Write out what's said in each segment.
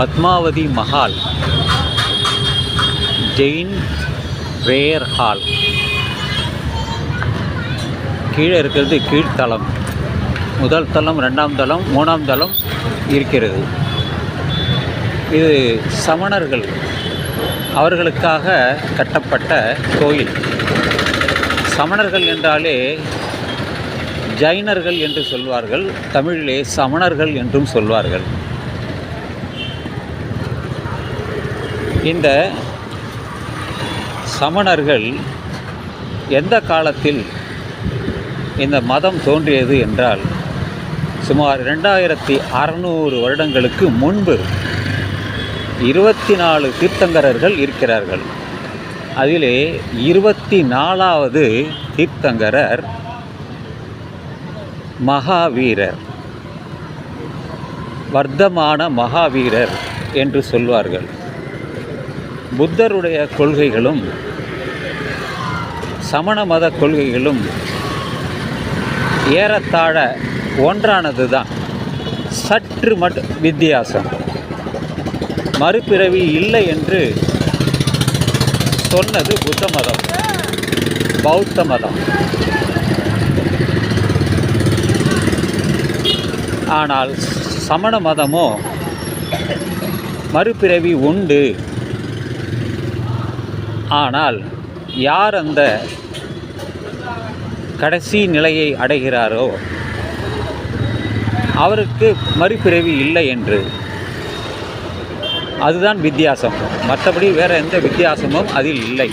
Padmavathi Mahal Jain prayer hall. கீழே இருக்கிறது கீழ்த்தளம். முதல் தளம் ரெண்டாம் தளம் மூணாம் தளம் இருக்கிறது. இது சமணர்கள் அவர்களுக்காக கட்டப்பட்ட கோயில். சமணர்கள் என்றாலே ஜைனர்கள் என்று சொல்வார்கள் தமிழிலே சமணர்கள் என்றும் சொல்வார்கள். இந்த சமணர்கள் எந்த காலத்தில் இந்த மதம் தோன்றியது என்றால் சுமார் ரெண்டாயிரத்தி அறநூறு வருடங்களுக்கு முன்பு இருபத்தி நாலு தீர்த்தங்கரர்கள் இருக்கிறார்கள். அதிலே இருபத்தி நாலாவது தீர்த்தங்கரர் மகாவீரர். வர்த்தமான மகாவீரர் என்று சொல்வார்கள். புத்தருடைய கொள்கைகளும் சமண மத கொள்கைகளும் ஏறத்தாழ ஒன்றானது தான் சற்று மட் வித்தியாசம். மறுபிறவி இல்லை என்று சொன்னது புத்த மதம் பௌத்த மதம். ஆனால் சமண மதமோ மறுபிறவி உண்டு. ஆனால் யார் அந்த கடைசி நிலையை அடைகிறாரோ அவருக்கு மறுபிறவி இல்லை என்று. அதுதான் வித்தியாசம். மற்றபடி வேறு எந்த வித்தியாசமும் அதில் இல்லை.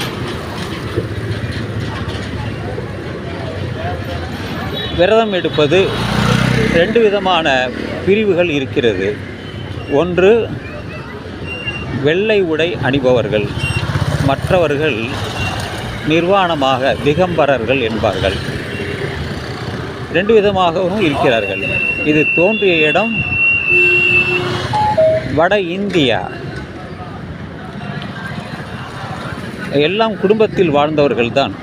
விரதம் எடுப்பது ரெண்டு விதமான பிரிவுகள் இருக்கிறது. ஒன்று வெள்ளை உடை அணிபவர்கள். மற்றவர்கள் நிர்வாணமாக திகம்பரர்கள் என்பார்கள். ரெண்டு விதமாகவும் இருக்கிறார்கள். இது தோன்றிய இடம் வட இந்தியா. எல்லாம் குடும்பத்தில் வாழ்ந்தவர்கள்தான்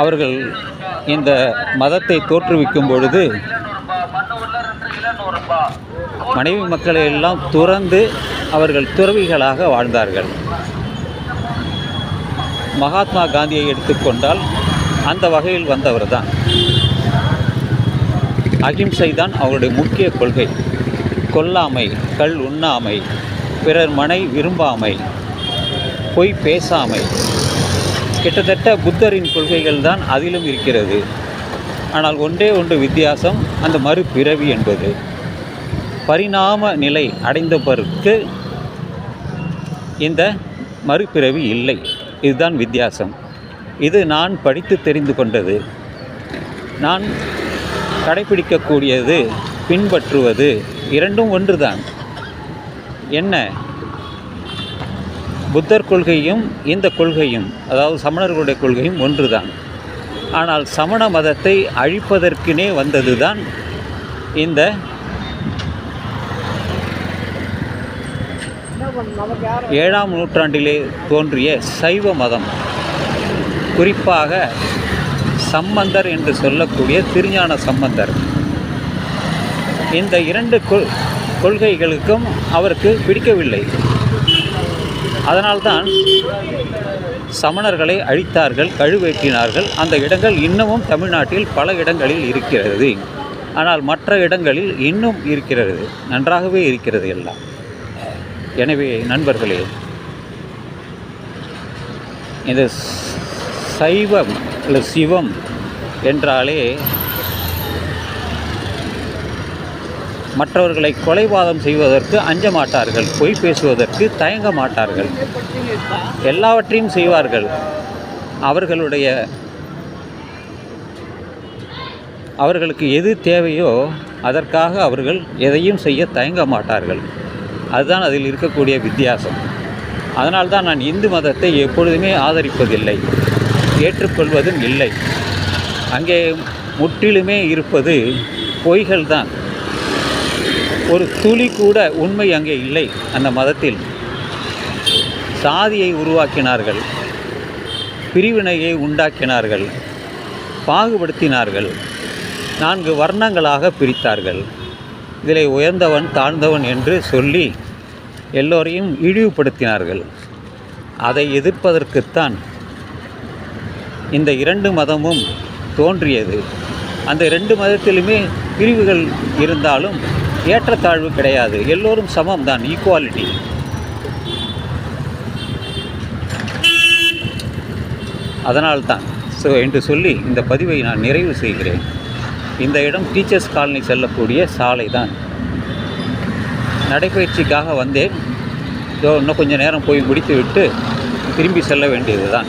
அவர்கள் இந்த மதத்தை தோற்றுவிக்கும் பொழுது மனைவி மக்களை எல்லாம் துறந்து அவர்கள் துறவிகளாக வாழ்ந்தார்கள். மகாத்மா காந்தியை எடுத்துக்கொண்டால் அந்த வகையில் வந்தவர் தான் அகிம்சை தான் அவருடைய முக்கிய கொள்கை. கொல்லாமை கள் உண்ணாமை பிறர் மனை விரும்பாமை பொய் பேசாமை. கிட்டத்தட்ட புத்தரின் கொள்கைகள் தான் அதிலும் இருக்கிறது. ஆனால் ஒன்றே ஒன்று வித்தியாசம் அந்த மறுபிறவி என்பது. பரிணாம நிலை அடைந்தவருக்கு இந்த மறுபிறவி இல்லை. இதுதான் வித்தியாசம். இது நான் படித்து தெரிந்து கொண்டது. நான் கடைபிடிக்கக்கூடியது பின்பற்றுவது இரண்டும் ஒன்றுதான். என்ன? புத்தர் கொள்கையும் இந்த கொள்கையும் அதாவது சமணர்களுடைய கொள்கையும் ஒன்றுதான். ஆனால் சமண மதத்தை அழிப்பதற்குனே வந்ததுதான் இந்த ஏழாம் நூற்றாண்டிலே தோன்றிய சைவ மதம். குறிப்பாக சம்பந்தர் என்று சொல்லக்கூடிய திருஞான சம்பந்தர். இந்த இரண்டு கொள் கொள்கைகளுக்கும் அவருக்கு பிடிக்கவில்லை. அதனால்தான் சமணர்களை அழித்தார்கள் கழுவேற்றினார்கள். அந்த இடங்கள் இன்னமும் தமிழ்நாட்டில் பல இடங்களில் இருக்கிறது. ஆனால் மற்ற இடங்களில் இன்னும் இருக்கிறது. நன்றாகவே இருக்கிறது எல்லாம். எனவே நண்பர்களே இந்த சைவம் இல்லை சிவம் என்றாலே மற்றவர்களை கொலைவாதம் செய்வதற்கு அஞ்ச மாட்டார்கள் பொய் பேசுவதற்கு தயங்க மாட்டார்கள். எல்லாவற்றையும் செய்வார்கள். அவர்களுடைய அவர்களுக்கு எது தேவையோ அதற்காக அவர்கள் எதையும் செய்ய தயங்க மாட்டார்கள். அதுதான் அதில் இருக்கக்கூடிய வித்தியாசம். அதனால்தான் நான் இந்து மதத்தை எப்பொழுதுமே ஆதரிப்பதில்லை. ஏற்றுக்கொள்வதும் இல்லை. அங்கே முற்றிலுமே இருப்பது பொய்கள் தான். ஒரு துளி கூட உண்மை அங்கே இல்லை அந்த மதத்தில். சாதியை உருவாக்கினார்கள். பிரிவினையை உண்டாக்கினார்கள். பாகுபடுத்தினார்கள். நான்கு வர்ணங்களாக பிரித்தார்கள். இதில் உயர்ந்தவன் தாழ்ந்தவன் என்று சொல்லி எல்லோரையும் இழிவுபடுத்தினார்கள். அதை எதிர்ப்பதற்குத்தான் இந்த இரண்டு மதமும் தோன்றியது. அந்த ரெண்டு மதத்திலுமே பிரிவுகள் இருந்தாலும் ஏற்றத்தாழ்வு கிடையாது. எல்லோரும் சமம் தான் ஈக்குவாலிட்டி அதனால்தான் ஸோ என்று சொல்லி இந்த பதிவை நான் நிறைவு செய்கிறேன். இந்த இடம் டீச்சர்ஸ் காலனி செல்லக்கூடிய சாலை தான் நடைபயிற்சிக்காக வந்தேன். இதோ இன்னும் கொஞ்சம் நேரம் போய் முடித்து விட்டு திரும்பி செல்ல வேண்டியது தான்